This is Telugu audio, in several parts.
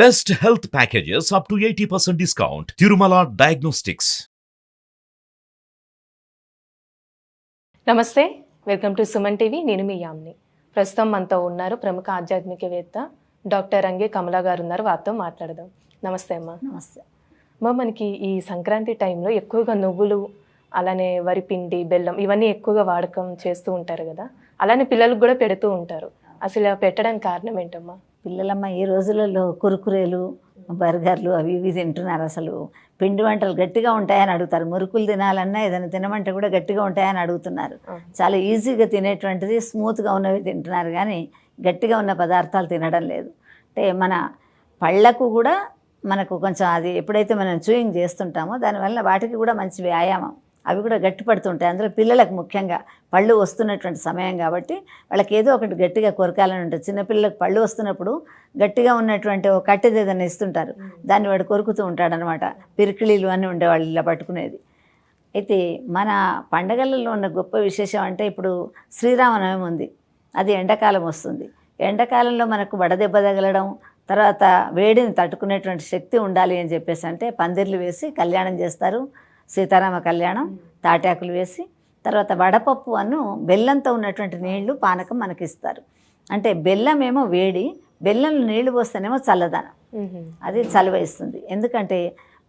Best health packages up to 80% discount. Tirumala Diagnostics. నమస్తే వెల్కమ్ టు సుమన్ టీవీ. నేను మీ యామ్ని. ప్రస్తుతం మనతో ఉన్నారు ప్రముఖ ఆధ్యాత్మికవేత్త డాక్టర్ రంగే కమలా గారు ఉన్నారు వారితో మాట్లాడదాం. నమస్తే అమ్మా. నమస్తే. అమ్మ మనకి ఈ సంక్రాంతి టైంలో ఎక్కువగా నువ్వులు అలానే వరిపిండి బెల్లం ఇవన్నీ ఎక్కువగా వాడకం చేస్తూ ఉంటారు కదా. అలానే పిల్లలకు కూడా పెడుతూ ఉంటారు. అసలు పెట్టడానికి కారణం ఏంటమ్మా? పిల్లలమ్మ ఈ రోజులలో కురుకురేలు బర్గర్లు అవి ఇవి తింటున్నారు అసలు. పిండి వంటలు గట్టిగా ఉంటాయని అడుగుతారు. మురుకులు తినాలన్నా ఏదైనా తినమంటే కూడా గట్టిగా ఉంటాయని అడుగుతున్నారు. చాలా ఈజీగా తినేటువంటిది స్మూత్గా ఉన్నవి తింటున్నారు కానీ గట్టిగా ఉన్న పదార్థాలు తినడం లేదు. అంటే మన పళ్ళకు కూడా మనకు కొంచెం అది ఎప్పుడైతే మనం చూయింగ్ చేస్తుంటామో దానివల్ల వాటికి కూడా మంచి వ్యాయామం. అవి కూడా గట్టి పడుతుంటాయి. అందులో పిల్లలకు ముఖ్యంగా పళ్ళు వస్తున్నటువంటి సమయం కాబట్టి వాళ్ళకి ఏదో ఒకటి గట్టిగా కొరకాలని ఉంటుంది. చిన్నపిల్లలకు పళ్ళు వస్తున్నప్పుడు గట్టిగా ఉన్నటువంటి ఒక కట్టెది ఏదైనా ఇస్తుంటారు. దాన్ని వాడు కొరుకుతూ ఉంటాడనమాట. పిరికిళీలు అని ఉండేవాళ్ళు ఇలా పట్టుకునేది. అయితే మన పండగలలో ఉన్న గొప్ప విశేషం అంటే ఇప్పుడు శ్రీరామనవమి ఉంది. అది ఎండాకాలం వస్తుంది. ఎండాకాలంలో మనకు వడదెబ్బ తగలడం తర్వాత వేడిని తట్టుకునేటువంటి శక్తి ఉండాలి అని చెప్పేసి అంటే పందిర్లు వేసి కళ్యాణం చేస్తారు. సీతారామ కళ్యాణం తాటాకులు వేసి తర్వాత వడపప్పు అను బెల్లంతో ఉన్నటువంటి నీళ్ళు పానకం మనకి ఇస్తారు అంటే బెల్లం ఏమో వేడి బెల్లంలో నీళ్ళు పోస్తేనేమో చల్లదనం. అది చలువ ఇస్తుంది. ఎందుకంటే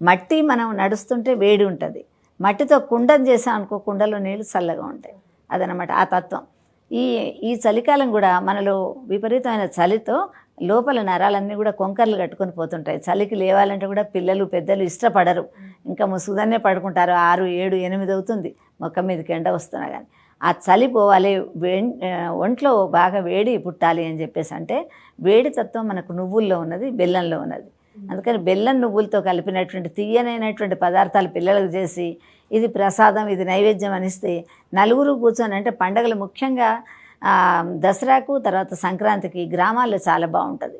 మట్టి మనం నడుస్తుంటే వేడి ఉంటుంది. మట్టితో కుండను చేసాం అనుకో కుండలో నీళ్ళు చల్లగా ఉంటాయి. అదనమాట ఆ తత్వం. ఈ ఈ చలికాలం కూడా మనలో విపరీతమైన చలితో లోపల నరాలన్నీ కూడా కొంకర్లు కట్టుకొని పోతుంటాయి. చలికి లేవాలంటే కూడా పిల్లలు పెద్దలు ఇష్టపడరు. ఇంకా ముసుగుదన్నే పడుకుంటారు. ఆరు ఏడు ఎనిమిది అవుతుంది. మొక్క మీదకి ఎండ వస్తున్నా కానీ ఆ చలి పోవాలి. వే- ఒంట్లో బాగా వేడి పుట్టాలి అని చెప్పేసి అంటే వేడి తత్వం మనకు నువ్వుల్లో ఉన్నది బెల్లంలో ఉన్నది. అందుకని బెల్లం నువ్వులతో కలిపినటువంటి తీయనైనటువంటి పదార్థాలు పిల్లలకు చేసి ఇది ప్రసాదం ఇది నైవేద్యం అనిస్తే నలుగురు కూర్చొని అంటే పండగలు ముఖ్యంగా దసరాకు తర్వాత సంక్రాంతికి గ్రామాల్లో చాలా బాగుంటుంది.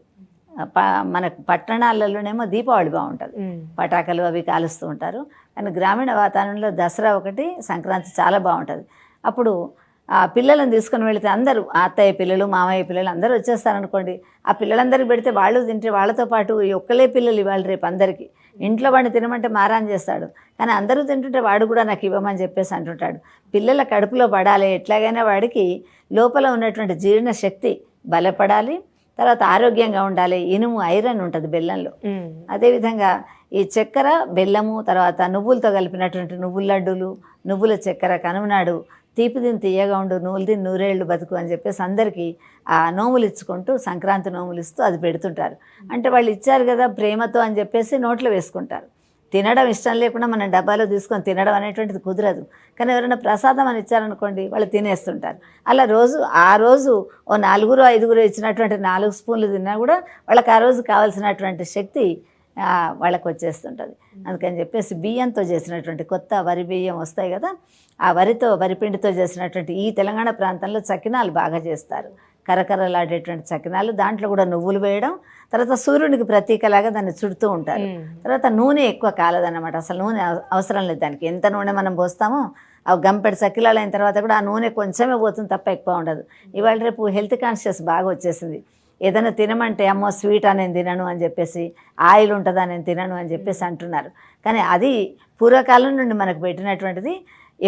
ప మనకు పట్టణాలలోనేమో దీపావళి బాగుంటుంది. పటాకులు అవి కాలుస్తూ ఉంటారు. కానీ గ్రామీణ వాతావరణంలో దసరా ఒకటి సంక్రాంతి చాలా బాగుంటుంది. అప్పుడు ఆ పిల్లలను తీసుకొని వెళితే అందరూ అత్తయ్య పిల్లలు మామయ్య పిల్లలు అందరూ వచ్చేస్తారనుకోండి. ఆ పిల్లలందరికీ పెడితే వాళ్ళు తింటే వాళ్ళతో పాటు ఈ ఒక్కలే పిల్లలు ఇవాళ రేపు అందరికీ. ఇంట్లో వాడిని తినమంటే మారాన్ చేస్తాడు. కానీ అందరూ తింటుంటే వాడు కూడా నాకు ఇవ్వమని చెప్పేసి అంటుంటాడు. పిల్లల కడుపులో పడాలి ఎట్లాగైనా వాడికి లోపల ఉన్నటువంటి జీర్ణ శక్తి బలపడాలి తర్వాత ఆరోగ్యంగా ఉండాలి. ఇనుము ఐరన్ ఉంటుంది బెల్లంలో. అదేవిధంగా ఈ చక్కెర బెల్లము తర్వాత నువ్వులతో కలిపినటువంటి నువ్వుల లడ్డూలు నువ్వుల చక్కెర కనుమనాడు తీపి తిని తీయగా ఉండు నువ్వులు తిని నూరేళ్ళు బతుకు అని చెప్పేసి అందరికీ ఆ నోములు ఇచ్చుకుంటూ సంక్రాంతి నోములు ఇస్తూ అది పెడుతుంటారు. అంటే వాళ్ళు ఇచ్చారు కదా ప్రేమతో అని చెప్పేసి నోట్లో వేసుకుంటారు. తినడం ఇష్టం లేకుండా మనం డబ్బాలో తీసుకొని తినడం అనేటువంటిది కుదరదు. కానీ ఎవరైనా ప్రసాదం అని ఇచ్చారనుకోండి వాళ్ళు తినేస్తుంటారు. అలా రోజు ఆ రోజు ఓ నలుగురు ఐదుగురు ఇచ్చినటువంటి నాలుగు స్పూన్లు తిన్నా కూడా వాళ్ళకి ఆ రోజు కావాల్సినటువంటి శక్తి వాళ్ళకి వచ్చేస్తుంటుంది. అందుకని చెప్పేసి బియ్యంతో చేసినటువంటి కొత్త వరి బియ్యం వస్తాయి కదా ఆ వరితో వరిపిండితో చేసినటువంటి ఈ తెలంగాణ ప్రాంతంలో చకినాలు బాగా చేస్తారు. కరకరలాడేటువంటి చకినాలు దాంట్లో కూడా నువ్వులు వేయడం తర్వాత సూర్యునికి ప్రతీకలాగా దాన్ని చుడుతూ ఉంటారు. తర్వాత నూనె ఎక్కువ కాలదన్నమాట. అసలు నూనె అవ- అవసరం లేదు దానికి. ఎంత నూనె మనం పోస్తామో ఆ గంపెడు చక్కిలాలు అయిన తర్వాత కూడా ఆ నూనె కొంచెమే పోతుంది తప్ప ఎక్కువ ఉండదు. ఇవాళ రేపు హెల్త్ కాన్షియస్ బాగా వచ్చేసింది. ఏదైనా తినమంటే అమ్మో స్వీట్ నేను తినను అని చెప్పేసి ఆయిల్ ఉంటుందా నేను తినను అని చెప్పేసి అంటున్నారు. కానీ అది పూర్వకాలం నుండి మనకు పెట్టినటువంటిది.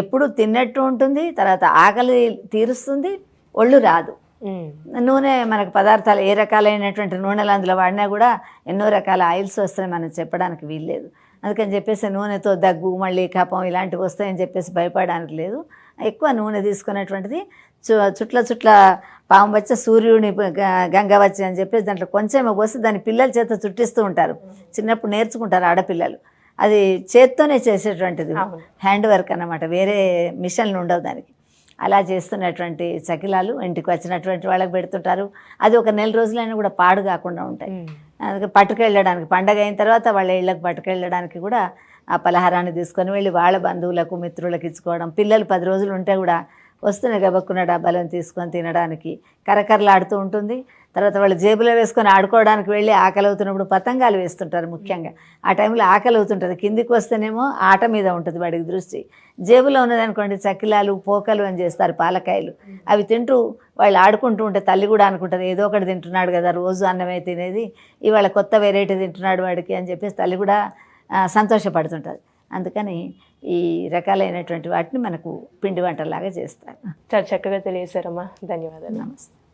ఎప్పుడు తిన్నట్టు ఉంటుంది తర్వాత ఆకలి తీరుస్తుంది ఒళ్ళు రాదు. నూనె మనకు పదార్థాలు ఏ రకాలైనటువంటి నూనెలు అందులో వాడినా కూడా ఎన్నో రకాల ఆయిల్స్ వస్తాయి మనం చెప్పడానికి వీల్లేదు. అందుకని చెప్పేసి నూనెతో దగ్గు మళ్ళీ కపం ఇలాంటివి వస్తాయని చెప్పేసి భయపడడానికి లేదు. ఎక్కువ నూనె తీసుకున్నటువంటిది చు చుట్ల చుట్ల పాము వచ్చి సూర్యుని గ- గంగ వచ్చి అని చెప్పేసి దాంట్లో కొంచెం పోసి దాని పిల్లల చేత చుట్టిస్తూ ఉంటారు. చిన్నప్పుడు నేర్చుకుంటారు ఆడపిల్లలు. అది చేత్తోనే చేసేటువంటిది. హ్యాండ్ వర్క్ అన్నమాట. వేరే మిషన్లు ఉండవు దానికి. అలా చేస్తున్నటువంటి చకిలాలు ఇంటికి వచ్చినటువంటి వాళ్ళకి పెడుతుంటారు. అది ఒక నెల రోజులైనా కూడా పాడు కాకుండా ఉంటాయి. అందుకే పట్టుకెళ్ళడానికి పండగ అయిన తర్వాత వాళ్ళ ఇళ్ళకి పట్టుకెళ్ళడానికి కూడా ఆ పలహారాన్ని తీసుకొని వెళ్ళి వాళ్ళ బంధువులకు మిత్రులకు ఇచ్చుకోవడం. పిల్లలు పది రోజులు ఉంటే కూడా వస్తున్న గబక్కున్న డబ్బాలను తీసుకొని తినడానికి. కరకరలాడుతూ ఉంటుంది. తర్వాత వాళ్ళు జేబులో వేసుకొని ఆడుకోవడానికి వెళ్ళి ఆకలి అవుతున్నప్పుడు పతంగాలు వేస్తుంటారు ముఖ్యంగా. ఆ టైంలో ఆకలి అవుతుంటుంది. కిందికి వస్తేనేమో ఆట మీద ఉంటుంది వాడికి దృష్టి. జేబులో ఉన్నదనుకోండి చక్కిలాలు పోకలు అని చేస్తారు పాలకాయలు. అవి తింటూ వాళ్ళు ఆడుకుంటూ ఉంటే తల్లి కూడా అనుకుంటుంది ఏదో ఒకటి తింటున్నాడు కదా రోజు అన్నమే తినేది ఇవాళ కొత్త వెరైటీ తింటున్నాడు వాడికి అని చెప్పేసి తల్లి కూడా సంతోషపడుతుంటుంది. అందుకని ఈ రకాలైనటువంటి వాటిని మనకు పిండి వంటలాగా చేస్తారు. చాలా చక్కగా తెలియజేశారమ్మా. ధన్యవాదాలు. నమస్తే.